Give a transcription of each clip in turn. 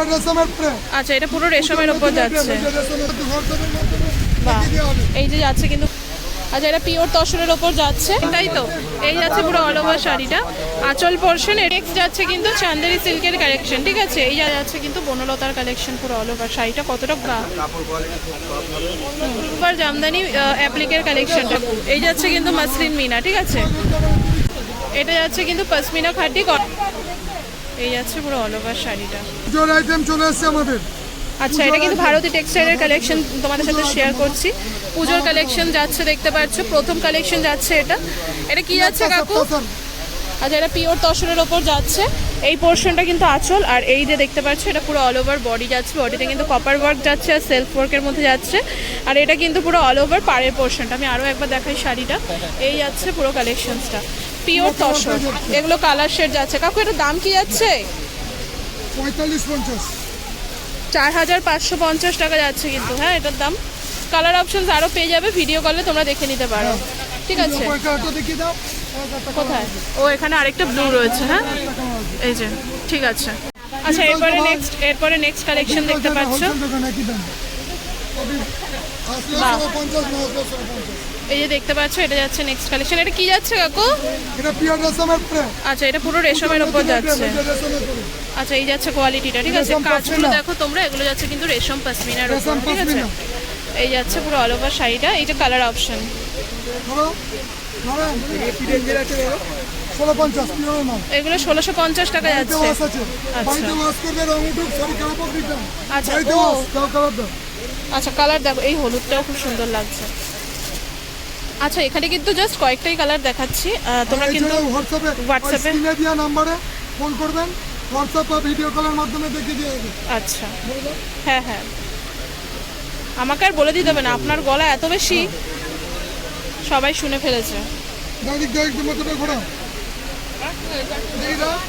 Pure রেশমের pray আচ্ছা এটা পুরো রেশমের ওপর যাচ্ছে। বাহ। এই যে যাচ্ছে কিন্তু আচ্ছা এটা পিওর তসরের ওপর যাচ্ছে। তাই তো? এই যাচ্ছে পুরো অল ওভার শাড়িটা। আঁচল পোর্শন নেক্সট যাচ্ছে কিন্তু চান্দেরি সিল্কের কালেকশন ঠিক আছে? এই যা যাচ্ছে কিন্তু বনলতার কালেকশন পুরো অল ওভার শাড়িটা কতটা গা সুপার জামদানি অ্যাপ্লিকের কালেকশনটা এই যাচ্ছে কিন্তু মাসলিন মিনা ঠিক আছে? এটা যাচ্ছে কিন্তু পশমিনা খাটি কট- এই যাচ্ছে পুরো অল ওভার শাড়িটা। পুজোর আইটেম চলে এসছে আমাদের। আচ্ছা এটা কিন্তু ভারতী টেক্সটাইলের কালেকশন তোমাদের সাথে শেয়ার করছি। পুজোর কালেকশন যাচ্ছে দেখতে পাচ্ছ প্রথম কালেকশন যাচ্ছে এটা। এটা কি যাচ্ছে কাকু? আচ্ছা এটা পিওর তসরের ওপর যাচ্ছে। এই পোর্শনটা কিন্তু আঁচল আর এই যে দেখতে পাচ্ছ এটা পুরো অল ওভার বডি যাচ্ছে। বডিতে কিন্তু কপার ওয়ার্ক যাচ্ছে আর সেলফ ওয়ার্কের মধ্যে যাচ্ছে। আর এটা কিন্তু পুরো অল ওভার পাড়ের পোর্শনটা আমি আরও একবার দেখাই শাড়িটা। এই যাচ্ছে পুরো কালেকশনসটা পিওর তসর এগুলো কালার শেড যাচ্ছে কাকু এটার দাম কি যাচ্ছে? পঁয়তাল্লিশ পঞ্চাশ। চার হাজার পাঁচশো পঞ্চাশ টাকা যাচ্ছে কিন্তু হ্যাঁ এটার দাম। কালার অপশনস আরও পেয়ে যাবে ভিডিও কলে তোমরা দেখে নিতে পারো। ঠিক আছে? কোথায়? ও এখানে আরেকটা ব্লু রয়েছে হ্যাঁ? এই যে ঠিক আছে। আচ্ছা এরপরে নেক্সট এরপরে নেক্সট কালেকশন দেখতে পাচ্ছ। এই যে দেখতে পাচ্ছ এটা যাচ্ছে নেক্সট কালেকশন এটা কি যাচ্ছে কাকু? এটা পিওর রেশমের আচ্ছা এটা পুরো রেশমের ওপর যাচ্ছে। আচ্ছা এই যাচ্ছে কোয়ালিটিটা ঠিক আছে? কাজগুলো দেখো তোমরা এগুলো যাচ্ছে কিন্তু রেশম পাসমিনার রেশম ঠিক আছে? এই যাচ্ছে পুরো অল ওভার শাড়িটা এইটা কালার অপশন এগুলো ষোলোশো পঞ্চাশ টাকা যাচ্ছে। আচ্ছা, দাও কালার আচ্ছা কালার দেখো এই হলুদটাও খুব সুন্দর লাগছে। আচ্ছা এখানে কিন্তু জাস্ট কয়েকটাই কালার দেখাচ্ছি। তোমরা কিন্তু হোয়াটসঅ্যাপে হোয়াটসঅ্যাপে- দেওয়া নম্বরে ফোন করবেন। হোয়াটসঅ্যাপ বা ভিডিও কলের মাধ্যমে দেখিয়ে দিয়ে আচ্ছা। হ্যাঁ হ্যাঁ। আমাকে আর বলে দিতে হবে না আপনার গলা এত বেশি সবাই শুনে ফেলেছে।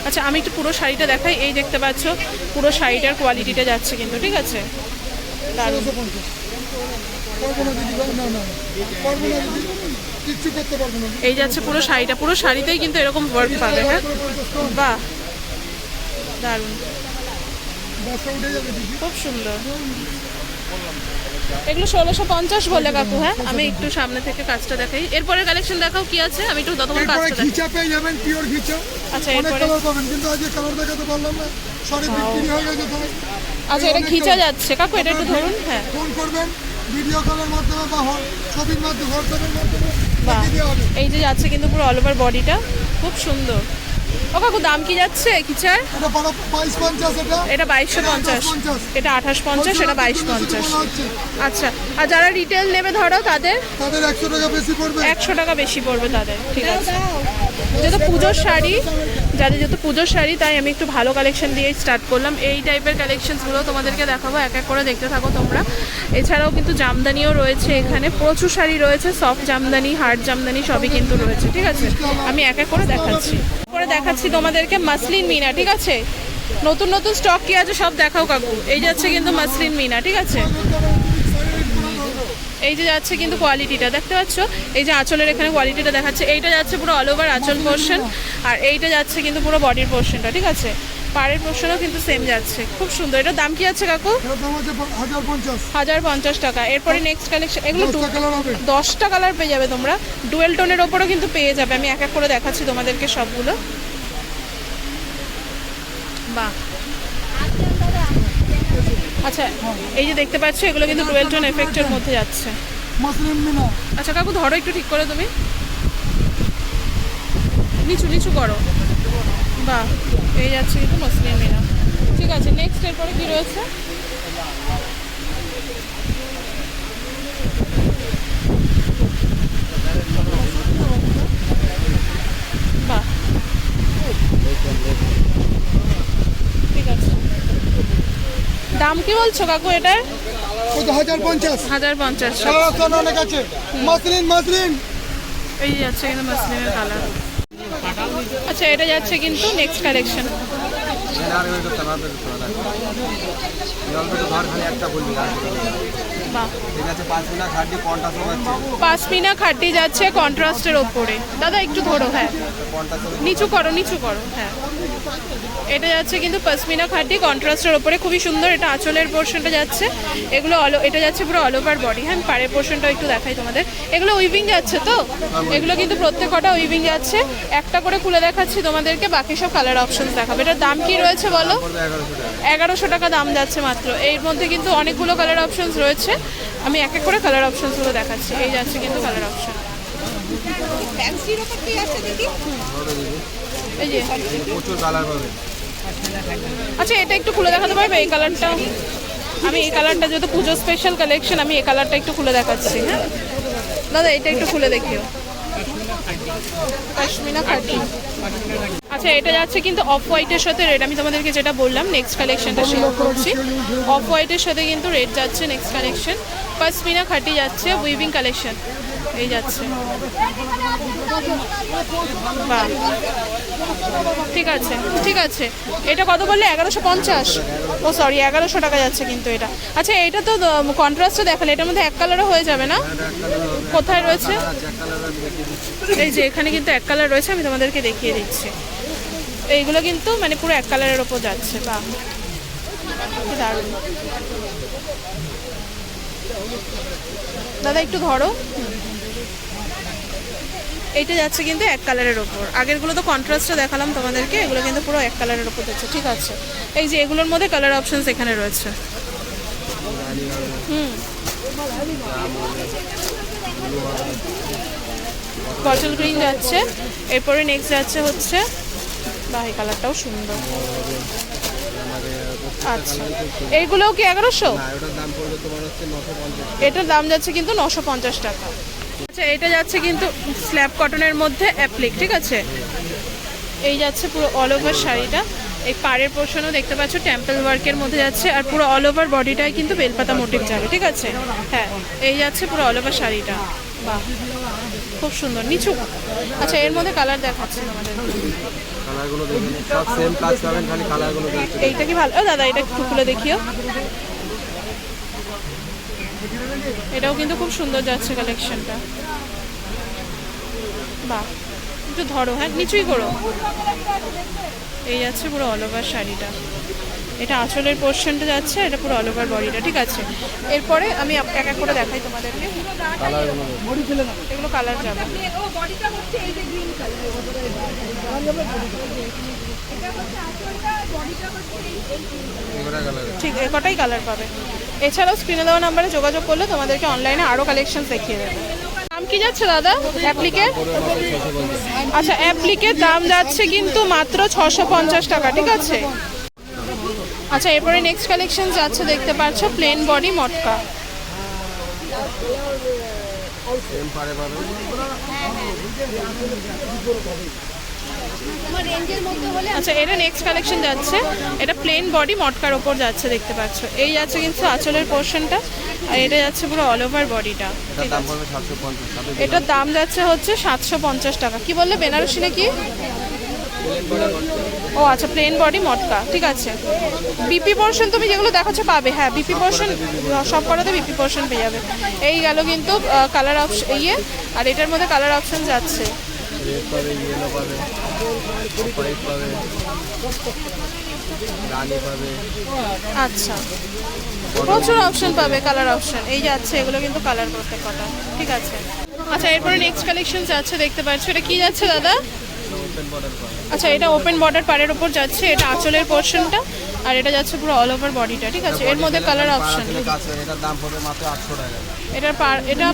আচ্ছা আমি একটু পুরো শাড়িটা দেখাই। এই দেখতে পাচ্ছ পুরো শাড়িটার কোয়ালিটিটা যাচ্ছে কিন্তু ঠিক আছে? দারুণ। কিচ্ছু করতে পারব না এই যাচ্ছে পুরো শাড়িটা পুরো শাড়িতেই কিন্তু এরকম ওয়ার্ক পাবে হ্যাঁ? বাহ দারুণ। খুব সুন্দর। এগুলো ষোলোশো পঞ্চাশ বলে কাকু হ্যাঁ? আমি একটু সামনে থেকে কাজটা দেখাই। এরপরে কালেকশন দেখাও কি আছে? আমি একটু ততক্ষণ কাজটা দেখাই। ঘিচা পেয়ে যাবেন পিওর ঘিচা। আচ্ছা এরপরে? কালার পাবেন কিন্তু আজকে কালার দেখাতে পারলাম না। সরি বিক্রি হয়ে গেছে সবাই আচ্ছা এটা ঘিচা যাচ্ছে। কাকু এটা একটু ধরুন হ্যাঁ। ফোন করবেন ভিডিও কলের মাধ্যমে বা ছবির মাধ্যমে হোয়াটসঅ্যাপের মাধ্যমে। বাহ এই যে যাচ্ছে কিন্তু পুরো অল ওভার বডিটা খুব সুন্দর। ও কাকু দাম কি যাচ্ছে? কিচার এটা বাইশশো পঞ্চাশ। এটা আঠাশ পঞ্চাশ এটা বাইশ পঞ্চাশ। আচ্ছা আর যারা রিটেল নেবে ধরো তাদের? তাদের একশো টাকা বেশি পড়বে। একশো টাকা বেশি পড়বে তাদের ঠিক আছে। যেহেতু পুজোর শাড়ি, যাদের যেহেতু পুজোর শাড়ি, তাই আমি একটু ভালো কালেকশন দিয়েই স্টার্ট করলাম। এই টাইপের কালেকশনসগুলো তোমাদেরকে দেখাবো, এক এক করে দেখতে থাকো তোমরা। এছাড়াও কিন্তু জামদানিও রয়েছে এখানে, প্রচুর শাড়ি রয়েছে সফট জামদানি হার্ড জামদানি সবই কিন্তু রয়েছে, ঠিক আছে? আমি এক এক করে দেখাচ্ছি। করে দেখাচ্ছি তোমাদেরকে মাসলিন মিনা, ঠিক আছে? নতুন নতুন স্টক কি আছে সব দেখাও কাকু। এই যাচ্ছে কিন্তু মাসলিন মিনা, ঠিক আছে? এই যে যাচ্ছে কিন্তু কোয়ালিটিটা দেখতে পাচ্ছ? এই যে আঁচলের এখানে কোয়ালিটিটা দেখাচ্ছে। এইটা যাচ্ছে পুরো অল ওভার আঁচল পোর্শন আর এইটা যাচ্ছে কিন্তু পুরো বডির পোর্শনটা ঠিক আছে? পাড়ের পোর্শনও কিন্তু সেম যাচ্ছে। খুব সুন্দর। এটার দাম কি আছে কাকু? হাজার পঞ্চাশ। টাকা। এরপরে নেক্সট কালেকশন এগুলো দশটা কালার দশটা কালার পেয়ে যাবে তোমরা। ডুয়েল টোনের ওপরও কিন্তু পেয়ে যাবে। আমি এক এক করে দেখাচ্ছি তোমাদেরকে সবগুলো। বাহ। আচ্ছা এই যে দেখতে পাচ্ছ, এগুলো কিন্তু ডুয়েল টোন এফেক্টের মধ্যে যাচ্ছে। আচ্ছা কাকু, ধরো একটু ঠিক করে তুমি। নিচু নিচু করো। বাহ, এই যাচ্ছে কিন্তু মুসলিম মিনা ঠিক আছে নেক্সট এরপরে কি রয়েছে? বাহ ঠিক আছে দাম কি বলছো কাকু এটার? হাজার পঞ্চাশ। হাজার পঞ্চাশ অনেক আছে। Muslin muslin. এই যাচ্ছে কিন্তু মাসলিনের কালার। আচ্ছা এটা যাচ্ছে কিন্তু নেক্সট কালেকশন একটা। বাহ ঠিক আছে পাঁচ খাটি হচ্ছে যাচ্ছে। কন্ট্রাস্টের ওপরে। দাদা একটু ধরো হ্যাঁ। নিচু করো নিচু করো হ্যাঁ। এটা যাচ্ছে কিন্তু পশমিনা খাটি কন্ট্রাস্টের ওপরে। খুবই সুন্দর এটা আঁচলের পোর্শনটা যাচ্ছে। এগুলো অল এটা যাচ্ছে পুরো অল ওভার বডি হ্যাঁ পাড়ের পোর্শনটা একটু দেখাই তোমাদের। এগুলো উইভিং যাচ্ছে তো? এগুলো কিন্তু প্রত্যেক কটা উইভিং যাচ্ছে। একটা করে খুলে দেখাচ্ছি তোমাদেরকে বাকি সব কালার অপশনস দেখাবে। এটার দাম কি রয়েছে বলো? এগারোশো টাকা। এগারোশো টাকা দাম যাচ্ছে মাত্র। এর মধ্যে কিন্তু অনেকগুলো কালার অপশনস রয়েছে। আমি এক এক করে কালার অপশনসগুলো দেখাচ্ছি। এই যাচ্ছে কিন্তু কালার অপশন এই যে। আচ্ছা এটা একটু খুলে দেখাতে পারবে? এই কালারটা আমি এই কালারটা যেহেতু পুজো স্পেশাল কালেকশন আমি এই কালারটা একটু খুলে দেখাচ্ছি হ্যাঁ? দাদা, এটা একটু খুলে দেখিও। আচ্ছা এটা যাচ্ছে কিন্তু অফ হোয়াইটের সাথে রেড। আমি তোমাদেরকে যেটা বললাম নেক্সট কালেকশনটা শেয়ার করছি। অফ হোয়াইটের সাথে কিন্তু রেড যাচ্ছে নেক্সট কালেকশন পাসমিনা খাটি যাচ্ছে উইভিং কালেকশন এই যাচ্ছে। ঠিক আছে ঠিক আছে। এটা কত বললে? এগারোশো পঞ্চাশ। ও সরি এগারোশো টাকা যাচ্ছে কিন্তু এটা। আচ্ছা এটা তো কন্ট্রাস্টও দেখালে, এটার মধ্যে এক কালারও হয়ে যাবে না? কোথায় রয়েছে? এই যে এখানে কিন্তু এক কালার রয়েছে, আমি তোমাদেরকে দেখিয়ে দিচ্ছি। এইগুলো কিন্তু মানে পুরো এক কালারের ওপর যাচ্ছে, বা দারুণ। দাদা, একটু ধরো। এইটা যাচ্ছে কিন্তু এক কালারের ওপর। আগেরগুলো তো কন্ট্রাস্টে দেখালাম তোমাদেরকে, এগুলো কিন্তু পুরো এক কালারের ওপর যাচ্ছে, ঠিক আছে। এই যে এগুলোর মধ্যে কালার অপশনস এখানে রয়েছে। হুম। বটল গ্রিন যাচ্ছে এরপরে নেক্সট যাচ্ছে হচ্ছে বাহি কালারটাও সুন্দর। আচ্ছা এইগুলোও কি এগারোশো? এটার দাম যাচ্ছে কিন্তু নশো পঞ্চাশ টাকা। আচ্ছা এটা যাচ্ছে কিন্তু স্ল্যাব কটনের মধ্যে অ্যাপ্লিক ঠিক আছে? এই যাচ্ছে পুরো অল ওভার শাড়িটা। এই পাড়ের পোর্শনও দেখতে পাচ্ছ টেম্পল ওয়ার্কের মধ্যে যাচ্ছে আর পুরো অল ওভার বডিটাই কিন্তু বেলপাতা মোটিভ যাবে ঠিক আছে? হ্যাঁ এই যাচ্ছে পুরো অল ওভার শাড়িটা। বাহ। খুব সুন্দর নিচু। আচ্ছা এর মধ্যে কালার দেখাচ্ছে আমাদের কালারগুলো দেখুন সব সেম কাজ পাবেন খালি কালারগুলো দেখতে এইটা কি ভালো? দাদা এটা একটু খুলে দেখিও। এটাও কিন্তু খুব সুন্দর যাচ্ছে কালেকশনটা বাহ একটু ধরো হ্যাঁ নিচুই করো। এই যাচ্ছে পুরো অল ওভার শাড়িটা। এটা আঁচলের পোর্শনটা যাচ্ছে, এটা পুরো অল ওভার বডিটা ঠিক আছে? এরপরে আমি এক এক করে দেখাই তোমাদেরকে। এগুলো কালার যাবে ঠিক, এ কটাই কালার পাবে? এছাড়াও স্ক্রিনে দেওয়া নাম্বারে যোগাযোগ করলে তোমাদেরকে অনলাইনে আরও কালেকশন দেখিয়ে দেবে। দাম কি যাচ্ছে, দাদা? অ্যাপ্লিকের? আচ্ছা অ্যাপ্লিকের দাম যাচ্ছে কিন্তু মাত্র ছশো টাকা, ঠিক আছে? আচ্ছা এরপরে নেক্সট কালেকশন যাচ্ছে দেখতে পাচ্ছ প্লেন বডি মটকা। আচ্ছা এটা নেক্সট কালেকশন যাচ্ছে এটা প্লেন বডি মটকার ওপর যাচ্ছে দেখতে পাচ্ছ। এই যাচ্ছে কিন্তু আঁচলের পোর্শনটা আর এটা যাচ্ছে পুরো অল ওভার বডিটা এটার দাম যাচ্ছে হচ্ছে সাতশো পঞ্চাশ টাকা। কি বললে বেনারসি নাকি? ও আচ্ছা প্লেন বডি মটকা, ঠিক আছে। বিপি পোর্শন তুমি যেগুলো দেখাচ্ছ পাবে হ্যাঁ বিপি পোর্শন সব করাতে বিপি পোর্শন পেয়ে যাবে। এই গেল কিন্তু কালার অপশন ইয়ে আর এটার মধ্যে কালার অপশন যাচ্ছে আচ্ছা। প্রচুর অপশন পাবে কালার অপশন এই যাচ্ছে, এগুলো কিন্তু কালার প্রত্যেক কটা, ঠিক আছে। আচ্ছা এরপরে নেক্সট কালেকশন যাচ্ছে দেখতে পাচ্ছ। এটা কি যাচ্ছে, দাদা? আচ্ছা এটা ওপেন বর্ডার পাড়ের ওপর যাচ্ছে এটা আঁচলের পোর্শনটা আর এটা যাচ্ছে পুরো অল ওভার বডিটা ঠিক আছে? এর মধ্যে কালার অপশন এটার পার এটা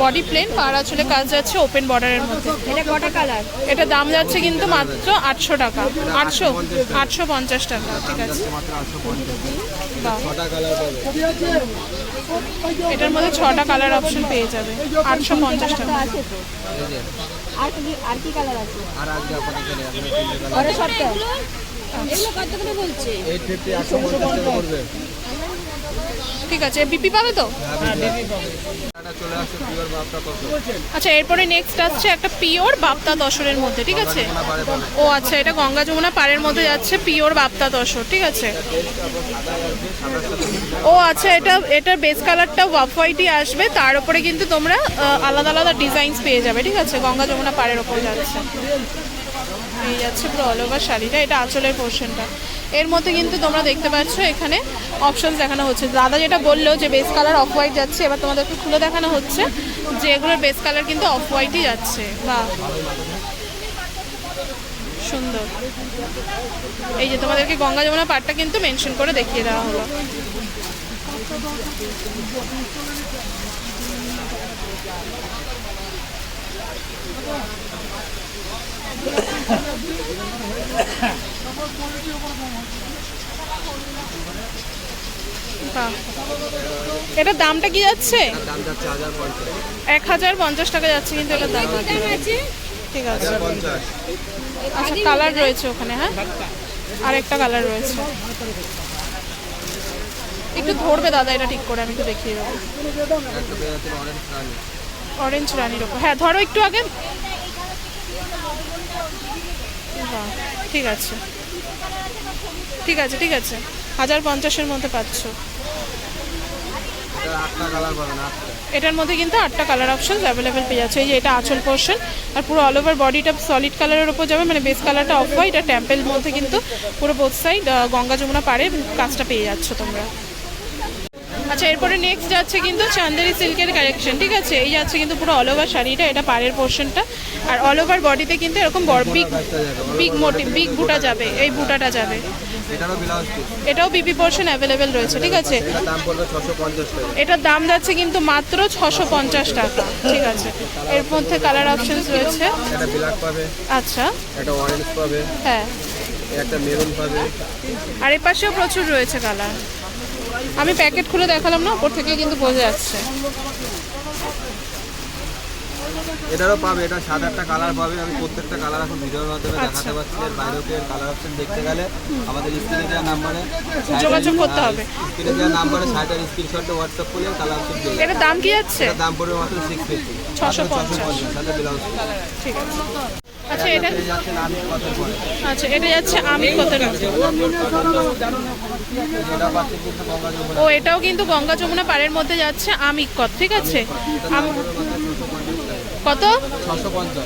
বডি প্লেন পার আঁচলে কাজ যাচ্ছে ওপেন বর্ডারের মধ্যে। এটা কটা কালার এটা দাম যাচ্ছে কিন্তু মাত্র আটশো টাকা। আটশো আটশো পঞ্চাশ টাকা ঠিক আছে? এটার মধ্যে ছটা কালার অপশন পেয়ে যাবে। আটশো পঞ্চাশ টাকা। আর কি আর কি কালার আছে? আর আজকে আপনাদের জন্য এখন তিনটে কালার সপ্তাহ? এগুলো কত করে বলছে? এইট ফিফটি আটশো পঞ্চাশ টাকা পড়বে। ঠিক আছে। বিপি পাবে তো? আচ্ছা এরপরে নেক্সট আসছে একটা পিওর বাপ্তা দশরের মধ্যে, ঠিক আছে? ও আচ্ছা এটা গঙ্গা যমুনা পাড়ের মধ্যে যাচ্ছে, পিওর বাপ্তা দশর, ঠিক আছে? ও আচ্ছা এটা, এটার বেস কালারটা ওয়াফ হোয়াইটই আসবে, তার উপরে কিন্তু তোমরা আলাদা আলাদা ডিজাইনস পেয়ে যাবে, ঠিক আছে? গঙ্গা যমুনা পাড়ের ওপর যাচ্ছে। এই যাচ্ছে পুরো অল ওভার শাড়িটা, এটা আঁচলের পোর্শনটা এর মধ্যে কিন্তু তোমরা দেখতে পাচ্ছ এখানে অপশনস দেখানো হচ্ছে। দাদা যেটা বলল যে বেস কালার অফ হোয়াইট যাচ্ছে, এবার তোমাদেরকে খুলে দেখানো হচ্ছে যে এগুলোর বেস কালার কিন্তু অফ হোয়াইটই যাচ্ছে। বা সুন্দর। এই যে তোমাদেরকে গঙ্গা যমুনা পাড়টা কিন্তু মেনশন করে দেখিয়ে দেওয়া হলো। বাহ। এটার দামটা কি যাচ্ছে? এক হাজার পঞ্চাশ টাকা যাচ্ছে, কিন্তু এটার দাম ঠিক আছে। আচ্ছা কালার রয়েছে ওখানে হ্যাঁ? আরেকটা কালার রয়েছে। একটু ধরবে দাদা, এটা ঠিক করে, আমি একটু দেখিয়ে দেবো। অরেঞ্জ রানির ওপর। হ্যাঁ ধরো একটু আগে। ঠিক আছে। ঠিক আছে ঠিক আছে। হাজার পঞ্চাশের মধ্যে পাচ্ছ। এটার মধ্যে কিন্তু আটটা কালার অপশন অ্যাভেলেবেল পেয়ে যাচ্ছে। এই যে এটা আঁচল পোর্শন আর পুরো অল ওভার বডিটা সলিড কালারের ওপর যাবে মানে বেস কালারটা অফ হয় এটা টেম্পেল মধ্যে কিন্তু পুরো বোথ সাইড গঙ্গা যমুনা পাড়ে কাজটা পেয়ে যাচ্ছ তোমরা। আচ্ছা এরপরে নেক্সট যাচ্ছে কিন্তু চান্দেরি সিল্কের কালেকশন ঠিক আছে? এই যাচ্ছে কিন্তু পুরো অল ওভার শাড়িটা এটা পাড়ের পোর্শনটা আর অল ওভার বডিতে কিন্তু এরকম বড় বিগ বিগ মোটি বিগ বুটা যাবে এই বুটাটা যাবে। এটাও বিপি পোর্শন অ্যাভেলেবেল রয়েছে ঠিক আছে? এটার দাম যাচ্ছে কিন্তু মাত্র ছশো পঞ্চাশ টাকা ঠিক আছে? এর মধ্যে কালার অপশনস রয়েছে। আচ্ছা। একটা অরেঞ্জ পাবে। হ্যাঁ। একটা মেরুন পাবে। আর এ পাশেও প্রচুর রয়েছে কালার আমি প্যাকেট খুলে দেখালাম না ওপর থেকে কিন্তু বোঝা যাচ্ছে। এটারও পাবে এটা সাত আটটা কালার পাবে। আমি প্রত্যেকটা কালার এখন ভিডিওর মাধ্যমে আচ্ছা। দেখাতে পারছি। এর বাইরেও এর কালার অপশন দেখতে গেলে আমাদের স্ক্রিনে দেওয়া নাম্বারে যোগাযোগ করতে হবে। স্ক্রিনে দেওয়া নাম্বারে সাইটের স্ক্রিনশটটা হোয়াটসঅ্যাপ করলে কালার অপশন পেয়ে এটার দাম কি যাচ্ছে এটার দাম পড়বে মাত্র সিক্স ফিফটি ছশো পঞ্চাশ। সাথে ব্লাউজ ঠিক আছে। আচ্ছা এটা আচ্ছা এটা যাচ্ছে আমি কত ও এটাও কিন্তু গঙ্গা যমুনা পাড়ের মধ্যে যাচ্ছে আমিক কত ঠিক আছে? কত?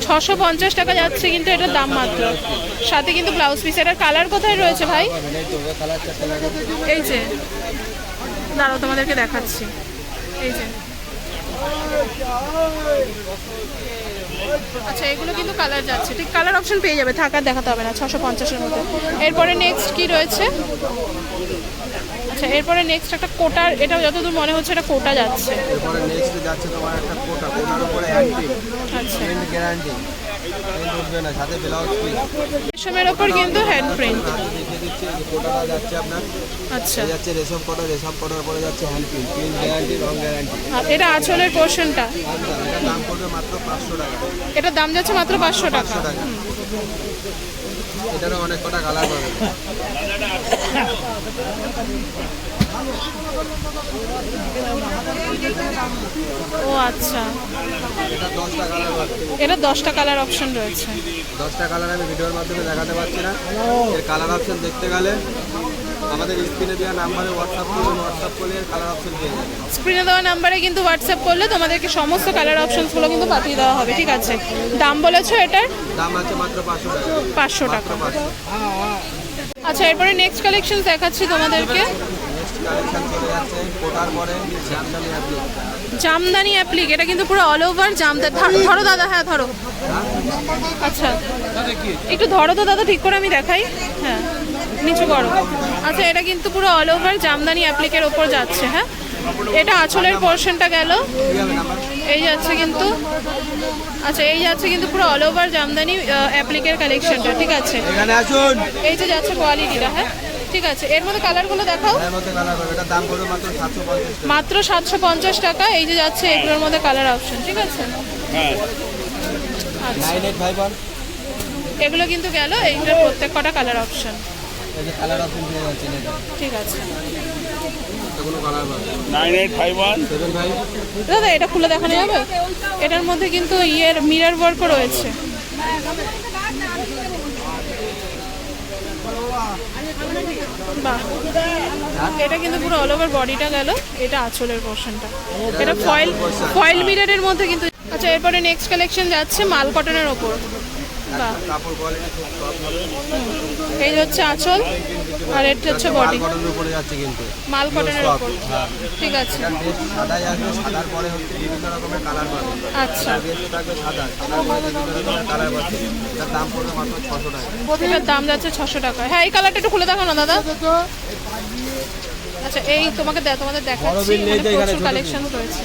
ছশো পঞ্চাশ। টাকা যাচ্ছে কিন্তু এটার দাম মাত্র। সাথে কিন্তু ব্লাউজ পিস এটার কালার কোথায় রয়েছে ভাই? এই যে দাঁড়াও তোমাদেরকে দেখাচ্ছি। এই যে। আচ্ছা এগুলো কিন্তু কালার যাচ্ছে। ঠিক কালার অপশন পেয়ে যাবে থাকার দেখাতে হবে না ছশো পঞ্চাশের মধ্যে। এরপরে নেক্সট কি রয়েছে? আচ্ছা এরপরে নেক্সট একটা কোটার এটা যতদূর মনে হচ্ছে এটা কোটা যাচ্ছে। এরপরে নেক্সট যাচ্ছে তোমার একটা কোটা কোটার উপরে গ্যারান্টি সাথে ব্লাউজ রেশমের ওপর কিন্তু হ্যান্ড প্রিন্ট দেখিয়ে দিচ্ছে যে কোটাটা যাচ্ছে আপনার আচ্ছা। যাচ্ছে রেশম কোটা রেশম কোটার পরে যাচ্ছে হ্যান্ড প্রিন্ট প্রিন্ট গ্যারান্টি রং গ্যারান্টি এটা আঁচলের পোর্শনটা দাম পড়বে মাত্র পাঁচশো টাকা এটার দাম যাচ্ছে মাত্র পাঁচশো টাকা। টাকা এটারও অনেক কটা কালার পাবে ও আচ্ছা। এটা দশটা কালার অপশন রয়েছে। দশটা কালার আমি ভিডিওর মাধ্যমে দেখাতে পারছি না। এর কালার অপশন দেখতে গেলে আমাদের স্ক্রিনে দেওয়া নাম্বারে হোয়াটসঅ্যাপ করবেন হোয়াটসঅ্যাপ করলে কালার অপশন পেয়ে যাবেন স্ক্রিনে দেওয়া নাম্বারে কিন্তু হোয়াটসঅ্যাপ করলে তোমাদেরকে সমস্ত কালার অপশনসগুলো কিন্তু পাঠিয়ে দেওয়া হবে ঠিক আছে? দাম বলেছ এটার? দাম আছে মাত্র পাঁচশো টাকা। পাঁচশো টাকা। আচ্ছা এরপরে নেক্সট কালেকশন দেখাচ্ছি তোমাদেরকে। নেক্সট কালেকশন চলে যাচ্ছে কোটার পরে আপনি জামদানি অ্যাপ্লিক এটা কিন্তু পুরো অল ওভার জামদানি ধরো দাদা হ্যাঁ ধরো। আচ্ছা। একটু ধরো তো দাদা ঠিক করে আমি দেখাই। হ্যাঁ নিচু করো। আচ্ছা এটা কিন্তু পুরো অল ওভার জামদানি অ্যাপ্লিকের ওপর যাচ্ছে হ্যাঁ। এটা আঁচলের পোর্শনটা গেল। এই যাচ্ছে কিন্তু আচ্ছা এই যাচ্ছে কিন্তু পুরো অল ওভার জামদানি অ্যাপ্লিকের কালেকশনটা ঠিক আছে। এই যে যাচ্ছে কোয়ালিটিটা হ্যাঁ। ঠিক আছে। এর মধ্যে কালারগুলো দেখাও। মাত্র সাতশো পঞ্চাশ টাকা। এই যে যাচ্ছে এগুলোর মধ্যে কালার অপশন ঠিক আছে? আচ্ছা। ফাইভ ওয়ান এগুলো কিন্তু গেল এইটার প্রত্যেক কটা কালার অপশন এই যে কালার অপশন পেয়ে যাচ্ছেন এটা ঠিক আছে। দাদা এটা খুলে দেখানো যাবে? এটার মধ্যে কিন্তু ইয়ের মিরার ওয়ার্কও রয়েছে। বাহ। এটা কিন্তু পুরো অল ওভার বডিটা গেল। এটা আঁচলের পোর্শনটা এটা ফয়েল ফয়েল মিররের মধ্যে কিন্তু আচ্ছা এরপরে নেক্সট কালেকশন যাচ্ছে মাল কটনের ওপর। এই হচ্ছে আঁচল। আর এটা হচ্ছে বডি কটনের উপরে যাচ্ছে কিন্তু। মাল কটনের ওপর হ্যাঁ। ঠিক আছে। সাদাই আসবে সাদার পরে হচ্ছে বিভিন্ন রকমের কালার পাবে। আচ্ছা। থাকবে সাদা। সাদার পরে বিভিন্ন রকমের কালার পাচ্ছে। এটার দাম পড়বে মাত্র ছশো টাকা। এটার দাম যাচ্ছে ছশো টাকা। হ্যাঁ এই কালারটা একটু খুলে দেখো না দাদা। আচ্ছা এই তোমাকে তোমাদের দেখাচ্ছি। কালেকশন রয়েছে।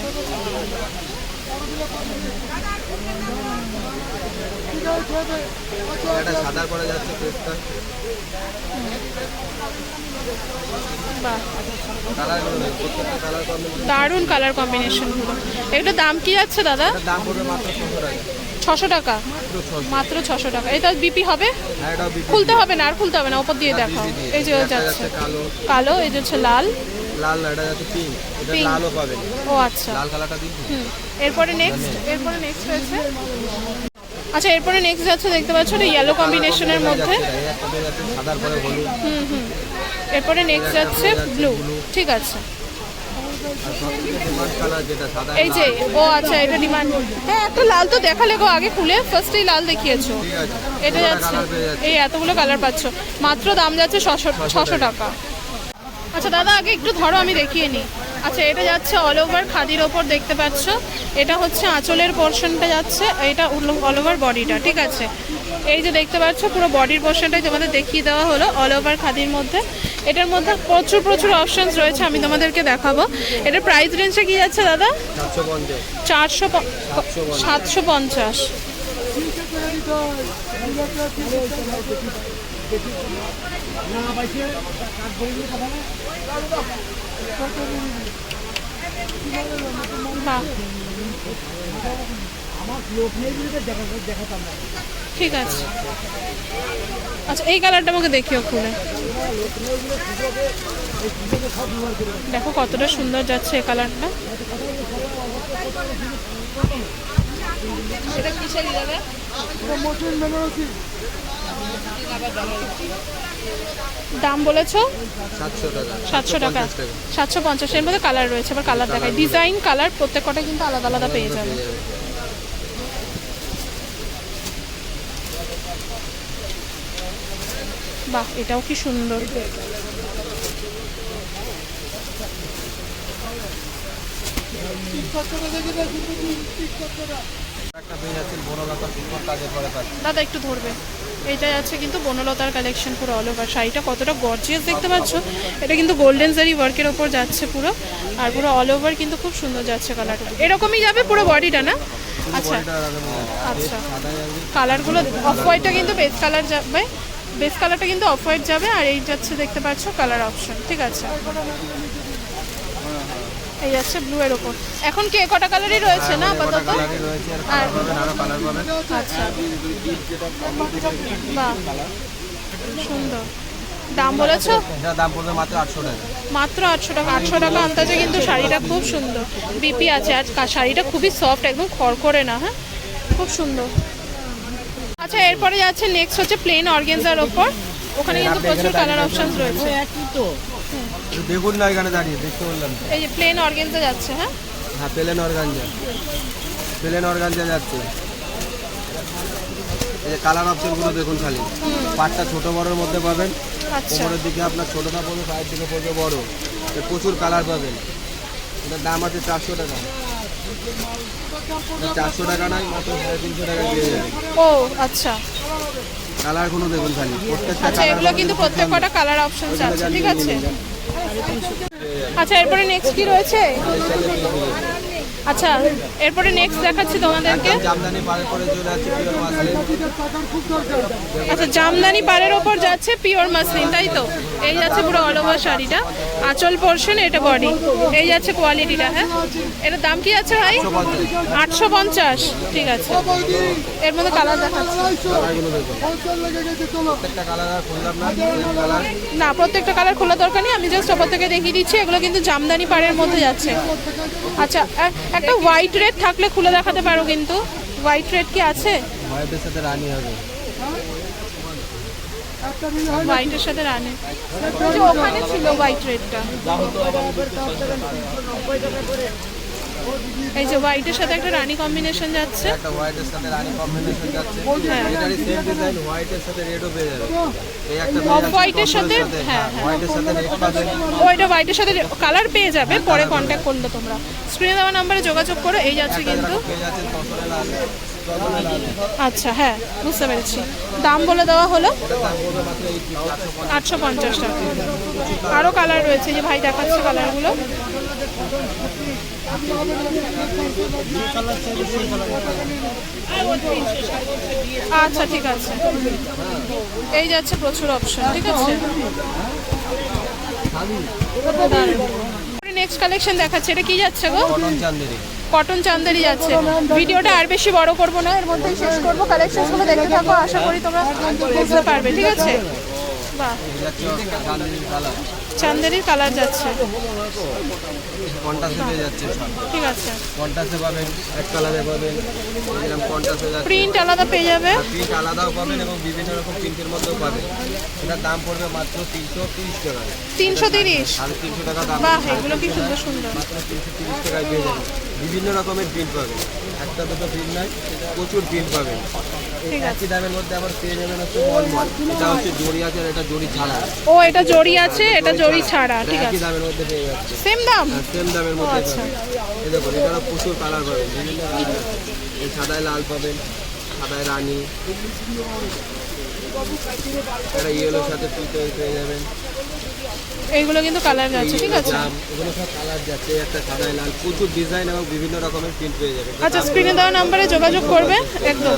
যাচ্ছে দেখো, কম্বিনেশন দারুণ কালার কম্বিনেশনগুলো এগুলোর দাম কি যাচ্ছে দাদা? এটার দাম পড়বে মাত্র ছশো টাকা। মাত্র ছশো টাকা। এটা বিপি হবে? হ্যাঁ খুলতে হবে না আর খুলতে হবে না ওপর দিয়ে দেখাও এই যে যাচ্ছে। কালো। কালো এই যে হচ্ছে লাল। লাল এটা যাচ্ছে পিঙ্ক এটা লালও পাবেন ও আচ্ছা। লাল কালারটা দিন। হুম। এরপরে নেক্সট এরপরে নেক্সট রয়েছে আচ্ছা এরপরে নেক্সট যাচ্ছে, দেখতে পাচ্ছ, এটা ইয়েলো কম্বিনেশনের মধ্যে। হুম হুম। এরপরে নেক্সট যাচ্ছে ব্লু ঠিক আছে। এই যে, ও আচ্ছা এটা ডিমান্ড হ্যাঁ একটা লাল তো দেখালে গো, আগে খুলে ফার্স্টেই লাল দেখিয়েছো। এটা যাচ্ছে, এই এতগুলো কালার পাচ্ছ। মাত্র দাম যাচ্ছে ছশো ছশো টাকা। আচ্ছা দাদা, আগে একটু ধরো, আমি দেখিয়ে নিই। আচ্ছা এটা যাচ্ছে অল ওভার খাদির ওপর দেখতে পাচ্ছ। এটা হচ্ছে আঁচলের পোর্শনটা যাচ্ছে, এটা অল ওভার বডিটা ঠিক আছে? এই যে দেখতে পাচ্ছ, পুরো বডির পোর্শনটাই তোমাদের দেখিয়ে দেওয়া হলো অল ওভার খাদির মধ্যে। এটার মধ্যে প্রচুর প্রচুর অপশনস রয়েছে, আমি তোমাদেরকে দেখাবো। এটার প্রাইস রেঞ্জটা কি যাচ্ছে দাদা? চারশো সাতশো পঞ্চাশ। বাহ। ঠিক আছে। আচ্ছা এই কালারটা আমাকে দেখিও খুলে। দেখো কতটা সুন্দর যাচ্ছে এই কালারটা। এটা কিসের যাবে মটন বেনারসি দাম বলেছ? সাতশো টাকা। সাতশো পঞ্চাশ পঞ্চাশের মধ্যে কালার রয়েছে আবার কালার দেখায় ডিজাইন কালার প্রত্যেক কটা কিন্তু আলাদা আলাদা পেয়ে যাবে। বাহ এটাও কি সুন্দর। দাদা একটু ধরবে। এইটা যাচ্ছে কিন্তু বনলতার কালেকশন পুরো অল ওভার শাড়িটা কতটা গর্জিয়াস দেখতে পাচ্ছ? এটা কিন্তু গোল্ডেন জারি ওয়ার্কের ওপর যাচ্ছে পুরো। আর পুরো অল ওভার কিন্তু খুব সুন্দর যাচ্ছে কালারটা এরকমই যাবে পুরো বডিটা না? আচ্ছা। আচ্ছা। কালারগুলো অফ হোয়াইটটা কিন্তু বেস্ট কালার যাবে। বেস কালারটা কিন্তু অফ হোয়াইট যাবে। আর এই যাচ্ছে দেখতে পাচ্ছ কালার অপশন ঠিক আছে। এই যাচ্ছে ব্লু এর ওপর। এখন কি কটা কালারই রয়েছে না আপাতত? কালারই রয়েছে আর আচ্ছা। বাহ সুন্দর। দাম বলেছ? দাম পড়বে মাত্র আটশো টাকা। মাত্র আটশো টাকা। আটশো টাকা আন্দাজে কিন্তু শাড়িটা খুব সুন্দর। বিপি আছে আর শাড়িটা খুবই সফট একদম খড়খড়ে না হ্যাঁ? খুব সুন্দর। আচ্ছা এরপরে যাচ্ছে নেক্সট হচ্ছে প্লেন অর্গেনজার ওপর। ওখানে কিন্তু প্রচুর কালার অপশনস রয়েছে। দেখুন না এখানে দাঁড়িয়ে দেখতে বললাম এই যে প্লেন অর্গেনজা যাচ্ছে হ্যাঁ? হ্যাঁ প্লেন অর্গানজা প্লেন অর্গানজা যাচ্ছে। এই যে কালার অপশনগুলো দেখুন খালি। পাটটা ছোট বড়োর মধ্যে পাবেন। আচ্ছা। দিকে আপনার ছোটটা পড়বে পায়ের দিকে পড়বে বড়। প্রচুর কালার পাবেন। এটার দাম আছে চারশো টাকা। চারশো টাকা নয় মাত্র সাড়ে তিনশো টাকা দিয়ে যাবে ও আচ্ছা। কালারগুলো দেখুন খালি। প্রত্যেকটা আচ্ছা এগুলো কিন্তু প্রত্যেক কটা কালার অপশনস আছে ঠিক আছে? আচ্ছা এরপরে নেক্সট কি রয়েছে? আচ্ছা এরপরে নেক্সট দেখাচ্ছি তোমাদেরকে। জামদানি পরে চলে যাচ্ছে পিওর মাসলিন আচ্ছা জামদানি পাড়ের ওপর যাচ্ছে পিওর মাসলিন তাই তো? এই যাচ্ছে পুরো অল ওভার শাড়িটা। আঁচল পোর্শন এটা বডি এই যাচ্ছে কোয়ালিটিটা হ্যাঁ? এটার দাম কি আছে ভাই? আটশো পঞ্চাশ। ঠিক আছে। এর মধ্যে কালার দেখাচ্ছে। না, প্রত্যেকটা কালার খোলা দরকার নেই, আমি জাস্ট ওপর থেকে দেখিয়ে দিচ্ছি, এগুলো কিন্তু জামদানি পাড়ের মধ্যে যাচ্ছে। আচ্ছা একটা হোয়াইট রেড থাকলে খুলে দেখাতে পারো কিন্তু। হোয়াইট রেড কি আছে? হোয়াইটের সাথে রানী হবে। হয় হোয়াইটের সাথে রানে। ওখানে ছিল হোয়াইট রেডটা এই যে হোয়াইটের সাথে একটা রানী কম্বিনেশন যাচ্ছে। একটা হোয়াইটের সাথে রানী কম্বিনেশন যাচ্ছে। হ্যাঁ। এটারই সেম ডিজাইন হোয়াইটের সাথে রেডও পেয়ে যাবে এই একটা অফ হোয়াইট এর সাথে, হ্যাঁ, হোয়াইট হোয়াইটের সাথে রেড পাবে। ও এটা হোয়াইটের সাথে কালার পেয়ে যাবে পরে কন্ট্যাক্ট করলে তোমরা। স্ক্রিনে দেওয়া নম্বরে যোগাযোগ করো এই যাচ্ছে কিন্তু। পেয়ে যাচ্ছে আচ্ছা হ্যাঁ বুঝতে পেরেছি। দাম বলে দেওয়া হলো আটশো পঞ্চাশ টাকা। আরও কালার রয়েছে যে ভাই দেখাচ্ছে কালারগুলো আচ্ছা ঠিক আছে। এই যাচ্ছে প্রচুর অপশন ঠিক আছে? নেক্সট কালেকশন দেখাচ্ছে। এটা কি যাচ্ছে গো? কটন চান্দেরি যাচ্ছে। ভিডিওটা আর বেশি বড় করব না। এর মধ্যেই শেষ করব। কালেকশনগুলো দেখতে থাকো আশা করি তোমরা বুঝতে পারবে ঠিক আছে? বাহ। চান্দেরির কালার যাচ্ছে। কন্টাসে যাচ্ছে ঠিক আছে। কন্টাসে পাবেন এক কালারে পাবেন এরকম কন্টাসে যাচ্ছে। প্রিন্ট আলাদা পেয়ে যাবে? প্রিন্ট আলাদাও পাবেন এবং বিভিন্ন রকম প্রিন্টের মধ্যেও পাবেন। এটার দাম পড়বে মাত্র তিনশো তিরিশ টাকা। তিনশো তিরিশ? সাড়ে তিনশো টাকা দাম বাহ এগুলো কি সুন্দর সুন্দর। মাত্র তিনশো তিরিশ টাকায় পেয়ে যাবেন। বিভিন্ন রকমের প্রিন্ট পাবেন। একটা দুটো প্রিন্ট নয় প্রচুর প্রিন্ট পাবেন। ঠিক আছে। একই দামের মধ্যে আবার পেয়ে যাবেন হচ্ছে মলমল এটা হচ্ছে জড়ি আছে আর এটা জড়ি ছাড়া। ও এটা জড়ি আছে এটা জড়ি ছাড়া ঠিক একই দামের মধ্যে পেয়ে যাচ্ছে। সেম দাম? সেম দামের মধ্যে আচ্ছা। এই দেখুন এটারও প্রচুর কালার পাবেন। বিভিন্ন কালার এই সাদায় লাল পাবেন সাদায় রানী। এটা ইয়েলোর সাথে পিতে পেয়ে যাবেন। এইগুলো কিন্তু কালার যাচ্ছে ঠিক আছে? এগুলো সব কালার যাচ্ছে একটা সাদায় লাল প্রচুর ডিজাইন এবং বিভিন্ন রকমের প্রিন্ট পেয়ে যাবেন আচ্ছা স্ক্রিনে দেওয়া নাম্বারে যোগাযোগ করবে একদম।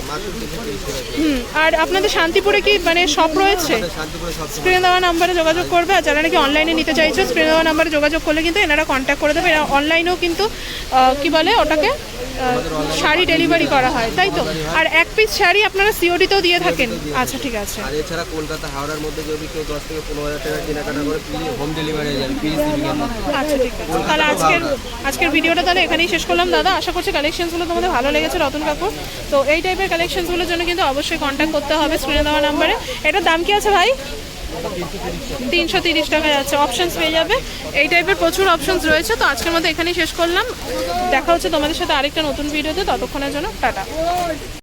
হুম আর আপনাদের শান্তিপুরে কি মানে শপ রয়েছে? শান্তিপুরে সব স্ক্রিনে দেওয়া নাম্বারে যোগাযোগ করবে আর যারা নাকি অনলাইনে নিতে চাইছো স্ক্রিনে দেওয়া নাম্বারে যোগাযোগ করলে কিন্তু এনারা কন্ট্যাক্ট করে দেবে। এরা অনলাইনেও কিন্তু কি বলে ওটাকে? শাড়ি ডেলিভারি করা হয় তাই তো? আর এক পিস শাড়ি আপনারা সিওডিতেও দিয়ে থাকেন। আচ্ছা ঠিক আছে। আর এছাড়া কলকাতা হাওড়ার মধ্যে যদি কেউ দশ থেকে পনেরো হাজার টাকা কেনাকাটা করে ফ্রি হোম ডেলিভারি হয়ে যাবে আচ্ছা ঠিক আছে। তাহলে আজকের আজকের ভিডিওটা তাহলে এখানেই শেষ করলাম দাদা। আশা করছি কালেকশনসগুলো তোমাদের ভালো লেগেছে রতন কাকুর তো এই টাইপের কালেকশনসগুলোর জন্য কিন্তু অবশ্যই কন্ট্যাক্ট করতে হবে স্ক্রিনে দেওয়া নাম্বারে এটার দাম কি আছে ভাই? তিনশো তিরিশ টাকা যাচ্ছে অপশনস পেয়ে যাবে। এই টাইপের প্রচুর অপশনস রয়েছে। তো আজকের মধ্যে এখানেই শেষ করলাম। দেখা হচ্ছে তোমাদের সাথে আরেকটা নতুন ভিডিওতে ততক্ষণের জন্য টাটা।